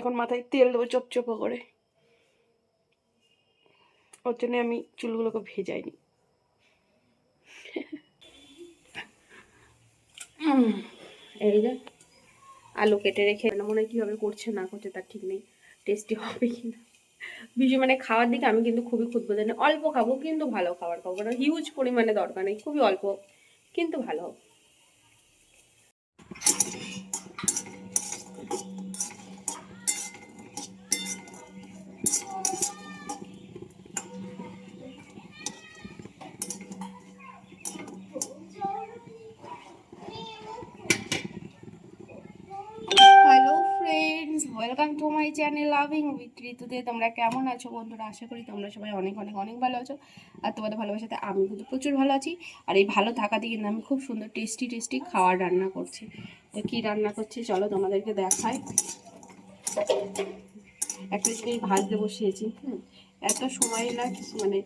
এখন মাথায় তেল দেবো চপচপো করে। ওর জন্য আমি চুলগুলোকে ভেজাইনি। এই যে আলু কেটে রেখে মনে হয় কীভাবে করছে না করছে তার ঠিক নেই। টেস্টি হবে কি না বেশি মানে খাওয়ার দিকে আমি কিন্তু খুবই ক্ষুদ্র জানি। অল্প খাব কিন্তু ভালো খাবার খাব না হিউজ পরিমাণে দরকার নেই। খুবই অল্প, কিন্তু ভালো। হবে welcome to my channel loving with ঋতুতে তোমরা কেমন আছো বন্ধুরা? আশা করি তোমরা সবাই অনেক অনেক অনেক ভালো আছো। আর তোমাদের ভালোবাসাতে আমি কিন্তু প্রচুর ভালো আছি। আর এই ভালো থাকাতে কিন্তু আমি খুব সুন্দর টেস্টি টেস্টি খাবার রান্না করছি। তো কী রান্না করছি? চলো তোমাদেরকে দেখাই। একটা জিনিস ভাজতে বসিয়েছি, হুম? এত সময় না মানে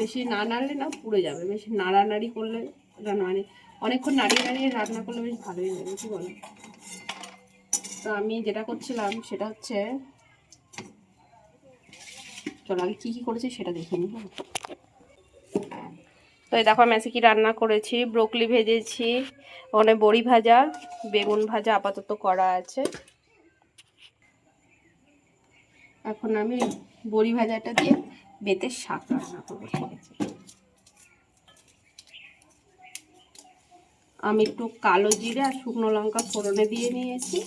বেশি না নাড়লে না পুড়ে যাবে, বেশি নাড়ানাড়ি করলে রান্না মানে অনেকক্ষণ নাড়িয়ে নাড়িয়ে রান্না করলে বেশ ভালোই লাগে, কি বলো? তো আমি যেটা করছিলাম সেটা হচ্ছে, চলো আমি কী কী করেছি সেটা দেখে নিই হ্যাঁ। তো দেখো আমি আজকে কি রান্না করেছি, ব্রোকলি ভেজেছি, ওখানে বড়ি ভাজা, বেগুন ভাজা, আপাতত করা আছে। এখন আমি বড়ি ভাজাটা দিয়ে বেতের শাক রান্না করব। ঠিক আমি একটু কালো জিরে আর শুকনো লঙ্কা ফোড়নে দিয়ে নিয়েছি।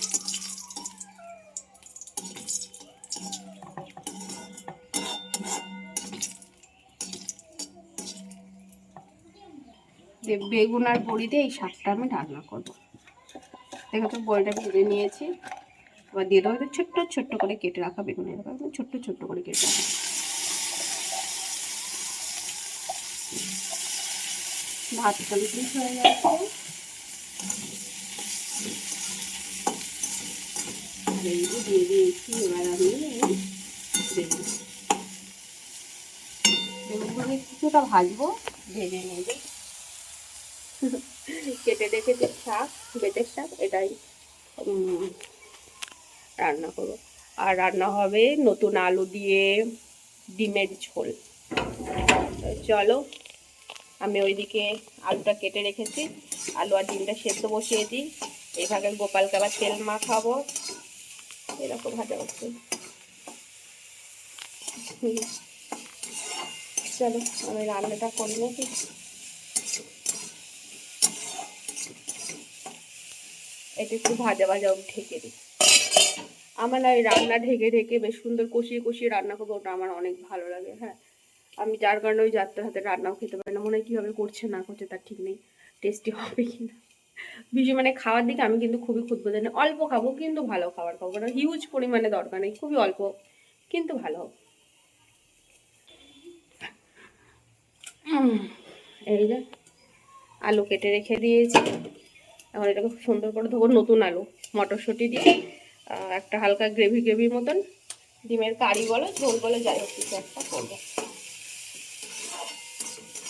বেগুন আর বড়ি দিয়ে এই শাকটা আমি রান্না করব। দেখো তো বড়িটা ভেজে নিয়েছি। এবার দিয়ে দেবো ছোট্ট ছোট্ট করে কেটে রাখা বেগুনের রাখা ছোট্ট ছোট্ট করে কেটে রাখা। ভাত দিয়ে দিয়েছি বেগুন। কিছুটা ভাজবো, ভেজে নেবে। কেটে রেখেছে শাক, বেতের শাক, এটাই। রান্না করব। আর রান্না হবে নতুন আলু দিয়ে ডিমের ঝোল। চলো, আমি ওইদিকে আলুটা কেটে রেখেছি। আলু আর ডিমটা সেদ্ধ বসিয়ে দিই। এইভাবে গোপালকে আবার তেল মাখাবো। এরকম ভাজা হচ্ছে। চলো, আমি রান্নাটা করে নাকি এটা একটু ভাজা ভাজা ঢেকে দিই। আমার না রান্না ঢেকে ঢেকে বেশ সুন্দর কষিয়ে কষিয়ে রান্না করব, ওটা আমার অনেক ভালো লাগে হ্যাঁ। আমি যার কারণে ওই যাত্রার হাতে রান্নাও খেতে পারি না, মনে হয় কীভাবে করছে না করছে তার ঠিক নেই টেস্টি হবে কি না। বেশি মানে খাওয়ার দিকে আমি কিন্তু খুবই ক্ষুদ্র জানি, অল্প খাব কিন্তু ভালো খাবার খাব কারণ হিউজ পরিমাণে দরকার নেই, খুবই অল্প, কিন্তু ভালো। এই যে আলু কেটে রেখে দিয়েছি, এখন এটাকে খুব সুন্দর করে ধোবো, নতুন আলু, মটরশুঁটি দিয়ে। একটা হালকা গ্রেভি গ্রেভির মতন, ডিমের কারি বলো, ঝোল বলো, যাই হোক, কিছু একটা করব।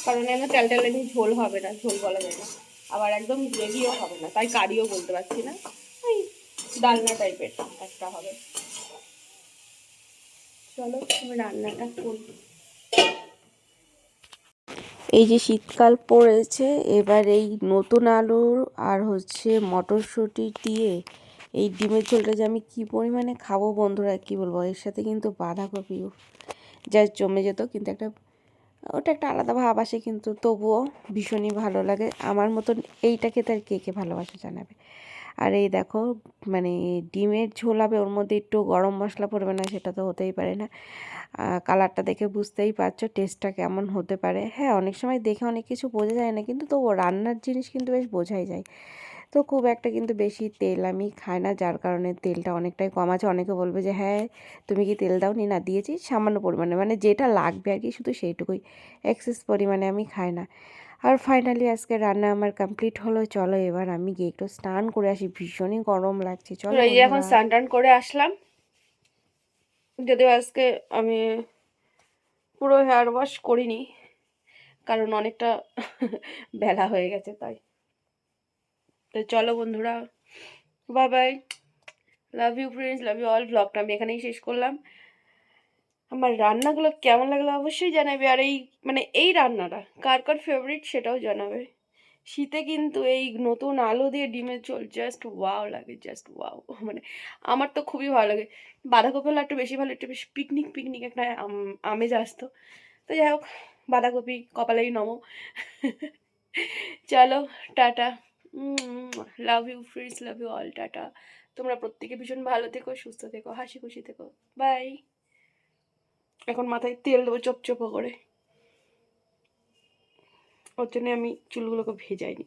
কারণ এখানে তেল টেলে নিয়ে ঝোল হবে না, ঝোল বলা যাবে না। আবার একদম গ্রেভিও হবে না, তাই কারিও বলতে পারছি না। ওই ডালনা টাইপের একটা হবে। চলো রান্নাটা করি। এই যে শীতকাল পড়েছে, এবার এই নতুন আলু আর হচ্ছে মটরশুঁটি দিয়ে এই ডিমের ঝোলটা যে আমি কী পরিমাণে খাব বন্ধুরা, কি বলব? এর সাথে কিন্তু বাঁধাকপিও যা জমে যেত, কিন্তু একটা, ওটা একটা আলাদা ভাব আসে কিন্তু তবুও ভীষণই ভালো লাগে। আমার মতন এইটা খেতে আর কে কে ভালোবাসে জানাবে। আর এই দেখো মানে ডিমের ঝোল হবে, ওর মধ্যে একটু গরম মশলা পড়বে না, সেটা তো হতেই পারে না। কালারটা দেখে বুঝতেই পারছ টেস্টটা কেমন হতে পারে। হ্যাঁ অনেক সময় দেখে অনেক কিছু বোঝা যায় না, কিন্তু তবুও রান্নার জিনিস কিন্তু বেশ বোঝাই যায়। তো খুব একটা কিন্তু বেশি তেল আমি খাই না। যার কারণে তেলটা অনেকটাই কম আছে। অনেকে বলবে যে হ্যাঁ তুমি কি তেল দাও নি না দিয়েছি সামান্য পরিমাণে। মানে যেটা লাগবে আর কি শুধু সেইটুকুই। এক্সেস পরিমাণে আমি খাই না। আর ফাইনালি আজকে রান্না আমার কমপ্লিট হলো। চলো এবার আমি গিয়ে একটু স্নান করে আসি। ভীষণই গরম লাগছে। চলো এই এখন স্নান টান করে আসলাম। যদিও আজকে আমি পুরো হেয়ার ওয়াশ করিনি কারণ অনেকটা বেলা হয়ে গেছে তাই। তো চলো বন্ধুরা bye bye love you friends love you all ব্লগটা আমি এখানেই শেষ করলাম। আমার রান্নাগুলো কেমন লাগল অবশ্যই জানাবে, আর এই মানে এই রান্নাটা কার কার ফেভারিট সেটাও জানাবে। শীতে কিন্তু এই নতুন আলো দিয়ে ডিমের ঝোল জাস্ট ওয়াও লাগে জাস্ট ওয়াও মানে আমার তো খুবই ভালো লাগে। বাঁধাকপি হলে একটু বেশি ভালো, একটু বেশি পিকনিক পিকনিক একটা, আম- আমেজ আসতো। তো যাই হোক, বাঁধাকপি কপালেই নমো। চলো, tata. Love you friends love you all tata তোমরা প্রত্যেকে ভীষণ ভালো থেকো, সুস্থ থেকো, হাসি খুশি থেকো। বাই এখন মাথায় তেল দেবো চপচপো করে। ওর জন্য আমি চুলগুলোকে ভেজাইনি।